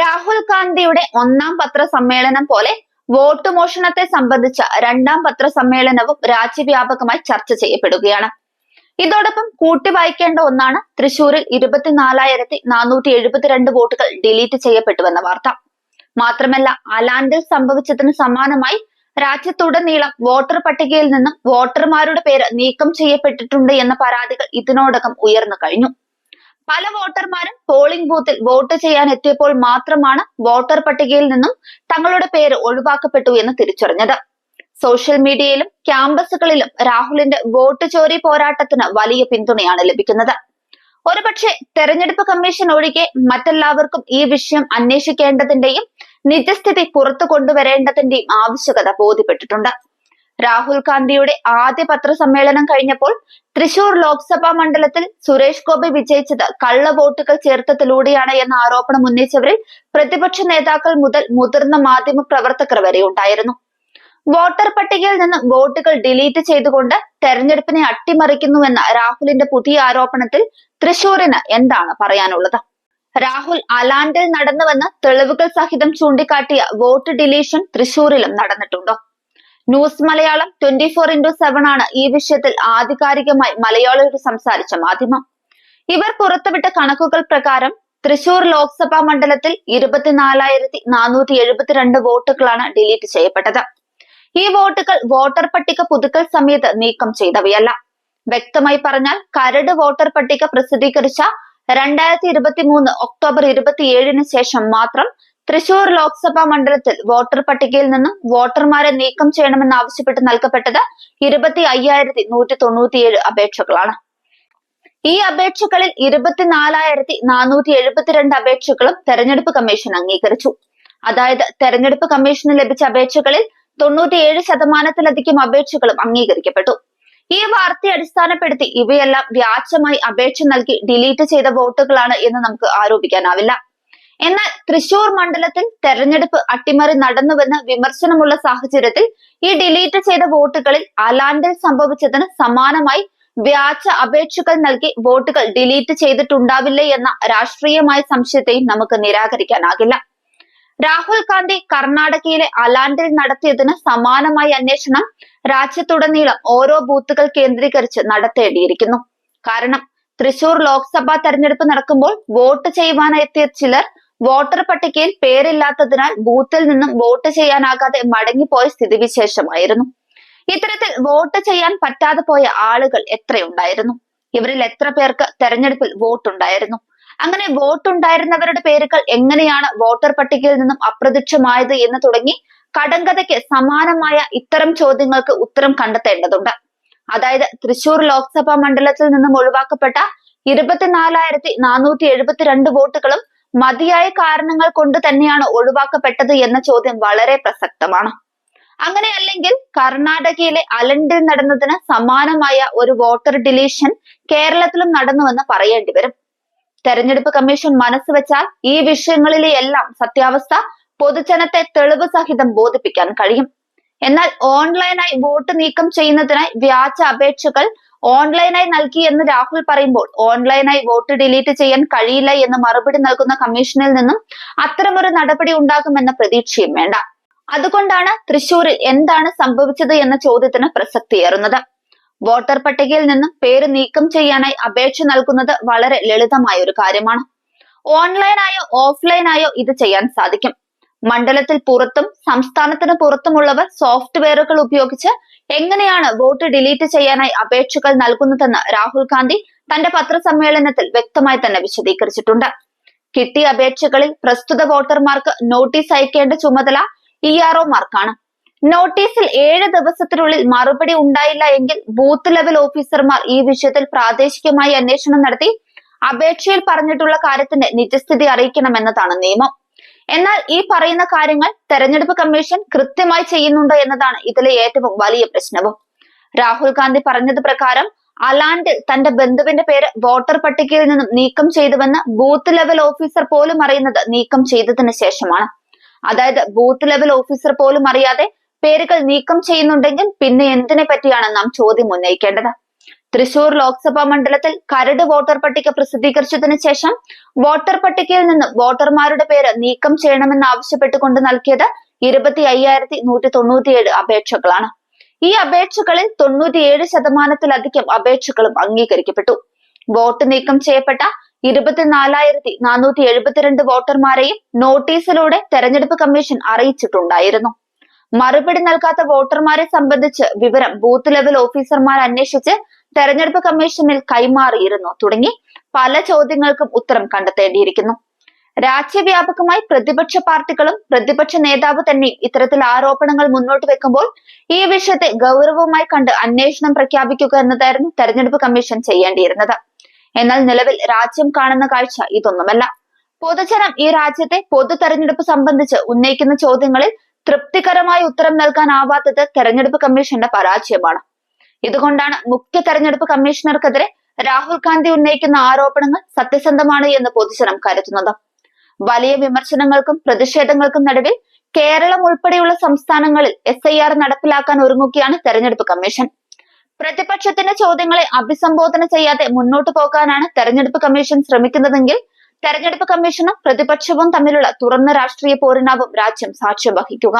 രാഹുൽ ഗാന്ധിയുടെ ഒന്നാം പത്രസമ്മേളനം പോലെ വോട്ട് മോഷണത്തെ സംബന്ധിച്ച രണ്ടാം പത്രസമ്മേളനവും രാജ്യവ്യാപകമായി ചർച്ച ചെയ്യപ്പെടുകയാണ്. ഇതോടൊപ്പം കൂട്ടി വായിക്കേണ്ട ഒന്നാണ് തൃശൂരിൽ ഇരുപത്തിനാലായിരത്തി നാനൂറ്റി എഴുപത്തിരണ്ട് വോട്ടുകൾ ഡിലീറ്റ് ചെയ്യപ്പെട്ടുവെന്ന വാർത്ത. മാത്രമല്ല അലാൻഡിൽ സംഭവിച്ചതിന് സമാനമായി രാജ്യത്തുടനീളം വോട്ടർ പട്ടികയിൽ നിന്നും വോട്ടർമാരുടെ പേര് നീക്കം ചെയ്യപ്പെട്ടിട്ടുണ്ട് എന്ന പരാതികൾ ഇതിനോടകം ഉയർന്നു കഴിഞ്ഞു. പല വോട്ടർമാരും പോളിംഗ് ബൂത്തിൽ വോട്ട് ചെയ്യാൻ എത്തിയപ്പോൾ മാത്രമാണ് വോട്ടർ പട്ടികയിൽ നിന്നും തങ്ങളുടെ പേര് ഒഴിവാക്കപ്പെട്ടു എന്ന് തിരിച്ചറിഞ്ഞത്. സോഷ്യൽ മീഡിയയിലും ക്യാമ്പസുകളിലും രാഹുലിന്റെ വോട്ട് ചോരി പോരാട്ടത്തിന് വലിയ പിന്തുണയാണ് ലഭിക്കുന്നത്. ഒരുപക്ഷെ തെരഞ്ഞെടുപ്പ് കമ്മീഷൻ ഒഴികെ മറ്റെല്ലാവർക്കും ഈ വിഷയം അന്വേഷിക്കേണ്ടതിന്റെയും നിജസ്ഥിതി പുറത്തു കൊണ്ടുവരേണ്ടതിന്റെയും ആവശ്യകത ബോധ്യപ്പെട്ടിട്ടുണ്ട്. രാഹുൽ ഗാന്ധിയുടെ ആദ്യ പത്രസമ്മേളനം കഴിഞ്ഞപ്പോൾ തൃശൂർ ലോക്സഭാ മണ്ഡലത്തിൽ സുരേഷ് ഗോപി വിജയിച്ചത് കള്ള വോട്ടുകൾ ചേർത്തതിലൂടെയാണ് എന്ന ആരോപണം ഉന്നയിച്ചവരിൽ പ്രതിപക്ഷ നേതാക്കൾ മുതൽ മുതിർന്ന മാധ്യമ പ്രവർത്തകർ വരെ ഉണ്ടായിരുന്നു. വോട്ടർ പട്ടികയിൽ നിന്ന് വോട്ടുകൾ ഡിലീറ്റ് ചെയ്തുകൊണ്ട് തെരഞ്ഞെടുപ്പിനെ അട്ടിമറിക്കുന്നുവെന്ന രാഹുലിന്റെ പുതിയ ആരോപണത്തിൽ തൃശൂരിന് എന്താണ് പറയാനുള്ളത്? രാഹുൽ അലാൻഡിൽ നടന്നുവെന്ന് തെളിവുകൾ സഹിതം ചൂണ്ടിക്കാട്ടിയ വോട്ട് ഡിലീഷൻ തൃശൂരിലും നടന്നിട്ടുണ്ടോ? News Malayalam twenty four into seven ആണ് ഈ വിഷയത്തിൽ ആധികാരികമായി മലയാളിയോട് സംസാരിച്ച മാധ്യമം. ഇവർ പുറത്തുവിട്ട കണക്കുകൾ പ്രകാരം തൃശൂർ ലോക്സഭാ മണ്ഡലത്തിൽ ഇരുപത്തിനാലായിരത്തി നാനൂറ്റി എഴുപത്തിരണ്ട് വോട്ടുകളാണ് ഡിലീറ്റ് ചെയ്യപ്പെട്ടത്. ഈ വോട്ടുകൾ വോട്ടർ പട്ടിക പുതുക്കൽ സമയത്ത് നീക്കം ചെയ്തവയല്ല. വ്യക്തമായി പറഞ്ഞാൽ കരട് വോട്ടർ പട്ടിക പ്രസിദ്ധീകരിച്ച രണ്ടായിരത്തി ഇരുപത്തി മൂന്ന് ഒക്ടോബർ ഇരുപത്തിയേഴിന് ശേഷം മാത്രം തൃശൂർ ലോക്സഭാ മണ്ഡലത്തിൽ വോട്ടർ പട്ടികയിൽ നിന്നും വോട്ടർമാരെ നീക്കം ചെയ്യണമെന്ന് ആവശ്യപ്പെട്ട് നൽകപ്പെട്ടത് ഇരുപത്തി അയ്യായിരത്തി നൂറ്റി തൊണ്ണൂറ്റിയേഴ് അപേക്ഷകളാണ്. ഈ അപേക്ഷകളിൽ ഇരുപത്തിനാലായിരത്തി നാനൂറ്റി എഴുപത്തിരണ്ട് അപേക്ഷകളും തെരഞ്ഞെടുപ്പ് കമ്മീഷൻ അംഗീകരിച്ചു. അതായത് തെരഞ്ഞെടുപ്പ് കമ്മീഷന് ലഭിച്ച അപേക്ഷകളിൽ തൊണ്ണൂറ്റിയേഴ് ശതമാനത്തിലധികം അപേക്ഷകളും അംഗീകരിക്കപ്പെട്ടു. ഈ വാർത്തയെ അടിസ്ഥാനപ്പെടുത്തി ഇവയെല്ലാം വ്യാജമായി അപേക്ഷ നൽകി ഡിലീറ്റ് ചെയ്ത വോട്ടുകളാണ് എന്ന് നമുക്ക് ആരോപിക്കാനാവില്ല. എന്നാൽ തൃശൂർ മണ്ഡലത്തിൽ തെരഞ്ഞെടുപ്പ് അട്ടിമറി നടന്നുവെന്ന് വിമർശനമുള്ള സാഹചര്യത്തിൽ ഈ ഡിലീറ്റ് ചെയ്ത വോട്ടുകളിൽ അലാൻഡിൽ സംഭവിച്ചതിന് സമാനമായി വ്യാജ അപേക്ഷകൾ നൽകി വോട്ടുകൾ ഡിലീറ്റ് ചെയ്തിട്ടുണ്ടാവില്ലേ എന്ന രാഷ്ട്രീയമായ സംശയത്തെയും നമുക്ക് നിരാകരിക്കാനാകില്ല. രാഹുൽ ഗാന്ധി കർണാടകയിലെ അലാൻഡിൽ നടത്തിയതിന് സമാനമായ അന്വേഷണം രാജ്യത്തുടനീളം ഓരോ ബൂത്തുകൾ കേന്ദ്രീകരിച്ച് നടത്തേണ്ടിയിരിക്കുന്നു. കാരണം തൃശൂർ ലോക്സഭാ തെരഞ്ഞെടുപ്പ് നടക്കുമ്പോൾ വോട്ട് ചെയ്യുവാനെത്തിയ ചിലർ വോട്ടർ പട്ടികയിൽ പേരില്ലാത്തതിനാൽ ബൂത്തിൽ നിന്നും വോട്ട് ചെയ്യാനാകാതെ മടങ്ങിപ്പോയ സ്ഥിതിവിശേഷമായിരുന്നു. ഇത്തരത്തിൽ വോട്ട് ചെയ്യാൻ പറ്റാതെ പോയ ആളുകൾ എത്രയുണ്ടായിരുന്നു? ഇവരിൽ എത്ര പേർക്ക് തെരഞ്ഞെടുപ്പിൽ വോട്ടുണ്ടായിരുന്നു? അങ്ങനെ വോട്ടുണ്ടായിരുന്നവരുടെ പേരുകൾ എങ്ങനെയാണ് വോട്ടർ പട്ടികയിൽ നിന്നും അപ്രത്യക്ഷമായത് എന്ന് തുടങ്ങി കടങ്കഥയ്ക്ക് സമാനമായ ഇത്തരം ചോദ്യങ്ങൾക്ക് ഉത്തരം കണ്ടെത്തേണ്ടതുണ്ട്. അതായത് തൃശൂർ ലോക്സഭാ മണ്ഡലത്തിൽ നിന്നും ഒഴിവാക്കപ്പെട്ട ഇരുപത്തിനാലായിരത്തി നാനൂറ്റി എഴുപത്തിരണ്ട് വോട്ടുകളും മതിയായ കാരണങ്ങൾ കൊണ്ട് തന്നെയാണ് ഒഴിവാക്കപ്പെട്ടത് എന്ന ചോദ്യം വളരെ പ്രസക്തമാണ്. അങ്ങനെയല്ലെങ്കിൽ കർണാടകയിലെ അലണ്ടിൽ നടന്നതിന് സമാനമായ ഒരു വോട്ടർ ഡിലീഷൻ കേരളത്തിലും നടന്നുവെന്ന് പറയേണ്ടി വരും. തെരഞ്ഞെടുപ്പ് കമ്മീഷൻ മനസ്സ് വെച്ചാൽ ഈ വിഷയങ്ങളിലെ എല്ലാം സത്യാവസ്ഥ പൊതുജനത്തെ തെളിവ് സഹിതം ബോധിപ്പിക്കാൻ കഴിയും. എന്നാൽ ഓൺലൈനായി വോട്ട് നീക്കം ചെയ്യുന്നതിനായി വ്യാജ അപേക്ഷകൾ ഓൺലൈനായി നൽകി എന്ന് രാഹുൽ പറയുമ്പോൾ ഓൺലൈനായി വോട്ട് ഡിലീറ്റ് ചെയ്യാൻ കഴിയില്ല എന്ന് മറുപടി നൽകുന്ന കമ്മീഷനിൽ നിന്നും അത്തരമൊരു നടപടി ഉണ്ടാകുമെന്ന പ്രതീക്ഷയും വേണ്ട. അതുകൊണ്ടാണ് തൃശൂരിൽ എന്താണ് സംഭവിച്ചത് എന്ന ചോദ്യത്തിന് പ്രസക്തിയേറുന്നത്. വോട്ടർ പട്ടികയിൽ നിന്നും പേര് നീക്കം ചെയ്യാനായി അപേക്ഷ നൽകുന്നത് വളരെ ലളിതമായ ഒരു കാര്യമാണ് ഓൺലൈനായോ ഓഫ്ലൈനായോ ഇത് ചെയ്യാൻ സാധിക്കും. മണ്ഡലത്തിൽ പുറത്തും സംസ്ഥാനത്തിന് പുറത്തുമുള്ളവർ സോഫ്റ്റ്വെയറുകൾ ഉപയോഗിച്ച് എങ്ങനെയാണ് വോട്ട് ഡിലീറ്റ് ചെയ്യാനായി അപേക്ഷകൾ നൽകുന്നതെന്ന് രാഹുൽ ഗാന്ധി തന്റെ പത്രസമ്മേളനത്തിൽ വ്യക്തമായി തന്നെ വിശദീകരിച്ചിട്ടുണ്ട്. കിട്ടിയ അപേക്ഷകളിൽ പ്രസ്തുത വോട്ടർമാർക്ക് നോട്ടീസ് അയക്കേണ്ട ചുമതല ഇ ആർ ഒമാർക്കാണ്. നോട്ടീസിൽ ഏഴ് ദിവസത്തിനുള്ളിൽ മറുപടി ഉണ്ടായില്ല എങ്കിൽ ബൂത്ത് ലെവൽ ഓഫീസർമാർ ഈ വിഷയത്തിൽ പ്രാദേശികമായി അന്വേഷണം നടത്തി അപേക്ഷയിൽ പറഞ്ഞിട്ടുള്ള കാര്യത്തിന്റെ നിജസ്ഥിതി അറിയിക്കണമെന്നതാണ് നിയമം. എന്നാൽ ഈ പറയുന്ന കാര്യങ്ങൾ തെരഞ്ഞെടുപ്പ് കമ്മീഷൻ കൃത്യമായി ചെയ്യുന്നുണ്ടോ എന്നതാണ് ഇതിലെ ഏറ്റവും വലിയ പ്രശ്നവും. രാഹുൽ ഗാന്ധി പറഞ്ഞത് പ്രകാരം അലാണ്ട് തന്റെ ബന്ധുവിന്റെ പേര് വോട്ടർ പട്ടികയിൽ നിന്നും നീക്കം ചെയ്തുവെന്ന് ബൂത്ത് ലെവൽ ഓഫീസർ പോലും അറിയുന്നത് നീക്കം ചെയ്തതിന് ശേഷമാണ്. അതായത് ബൂത്ത് ലെവൽ ഓഫീസർ പോലും അറിയാതെ പേരുകൾ നീക്കം ചെയ്യുന്നുണ്ടെങ്കിൽ പിന്നെ എന്തിനെ പറ്റിയാണ് നാം ചോദ്യം ഉന്നയിക്കേണ്ടത്? തൃശൂർ ലോക്സഭാ മണ്ഡലത്തിൽ കരട് വോട്ടർ പട്ടിക പ്രസിദ്ധീകരിച്ചതിനു ശേഷം വോട്ടർ പട്ടികയിൽ നിന്ന് വോട്ടർമാരുടെ പേര് നീക്കം ചെയ്യണമെന്ന് ആവശ്യപ്പെട്ടുകൊണ്ട് നൽകിയത് ഇരുപത്തി അയ്യായിരത്തി നൂറ്റി തൊണ്ണൂറ്റിയേഴ് അപേക്ഷകളാണ്. ഈ അപേക്ഷകളിൽ തൊണ്ണൂറ്റിയേഴ് ശതമാനത്തിലധികം അപേക്ഷകളും അംഗീകരിക്കപ്പെട്ടു. വോട്ട് നീക്കം ചെയ്യപ്പെട്ട ഇരുപത്തിനാലായിരത്തി നാനൂറ്റി എഴുപത്തിരണ്ട് വോട്ടർമാരെയും നോട്ടീസിലൂടെ തെരഞ്ഞെടുപ്പ് കമ്മീഷൻ അറിയിച്ചിട്ടുണ്ടായിരുന്നു. മറുപടി നൽകാത്ത വോട്ടർമാരെ സംബന്ധിച്ച് വിവരം ബൂത്ത് ലെവൽ ഓഫീസർമാർ അന്വേഷിച്ച് തെരഞ്ഞെടുപ്പ് കമ്മീഷനിൽ കൈമാറിയിരുന്നു. തുടങ്ങി പല ചോദ്യങ്ങൾക്കും ഉത്തരം കണ്ടെത്തേണ്ടിയിരിക്കുന്നു. രാജ്യവ്യാപകമായി പ്രതിപക്ഷ പാർട്ടികളും പ്രതിപക്ഷ നേതാവ് തന്നെയും ഇത്തരത്തിൽ ആരോപണങ്ങൾ മുന്നോട്ട് വെക്കുമ്പോൾ ഈ വിഷയത്തെ ഗൗരവമായി കണ്ട് അന്വേഷണം പ്രഖ്യാപിക്കുക എന്നതായിരുന്നു തെരഞ്ഞെടുപ്പ് കമ്മീഷൻ ചെയ്യേണ്ടിയിരുന്നത്. എന്നാൽ നിലവിൽ രാജ്യം കാണുന്ന കാഴ്ച ഇതൊന്നുമല്ല. പൊതുജനം ഈ രാജ്യത്തെ പൊതു തെരഞ്ഞെടുപ്പ് സംബന്ധിച്ച് ഉന്നയിക്കുന്ന ചോദ്യങ്ങളിൽ തൃപ്തികരമായ ഉത്തരം നൽകാനാവാത്തത് തെരഞ്ഞെടുപ്പ് കമ്മീഷന്റെ പരാജയമാണ്. ഇതുകൊണ്ടാണ് മുഖ്യ തെരഞ്ഞെടുപ്പ് കമ്മീഷണർക്കെതിരെ രാഹുൽ ഗാന്ധി ഉന്നയിക്കുന്ന ആരോപണങ്ങൾ സത്യസന്ധമാണ് എന്ന് പൊതുജനം കരുതുന്നത്. വലിയ വിമർശനങ്ങൾക്കും പ്രതിഷേധങ്ങൾക്കും നടുവിൽ കേരളം ഉൾപ്പെടെയുള്ള സംസ്ഥാനങ്ങളിൽ എസ് ഐ ആർ നടപ്പിലാക്കാൻ ഒരുങ്ങുകയാണ് തെരഞ്ഞെടുപ്പ് കമ്മീഷൻ. പ്രതിപക്ഷത്തിന്റെ ചോദ്യങ്ങളെ അഭിസംബോധന ചെയ്യാതെ മുന്നോട്ടു പോകാനാണ് തെരഞ്ഞെടുപ്പ് കമ്മീഷൻ ശ്രമിക്കുന്നതെങ്കിൽ തെരഞ്ഞെടുപ്പ് കമ്മീഷനും പ്രതിപക്ഷവും തമ്മിലുള്ള തുറന്ന രാഷ്ട്രീയ പോരിനാവും രാജ്യം സാക്ഷ്യം വഹിക്കുക.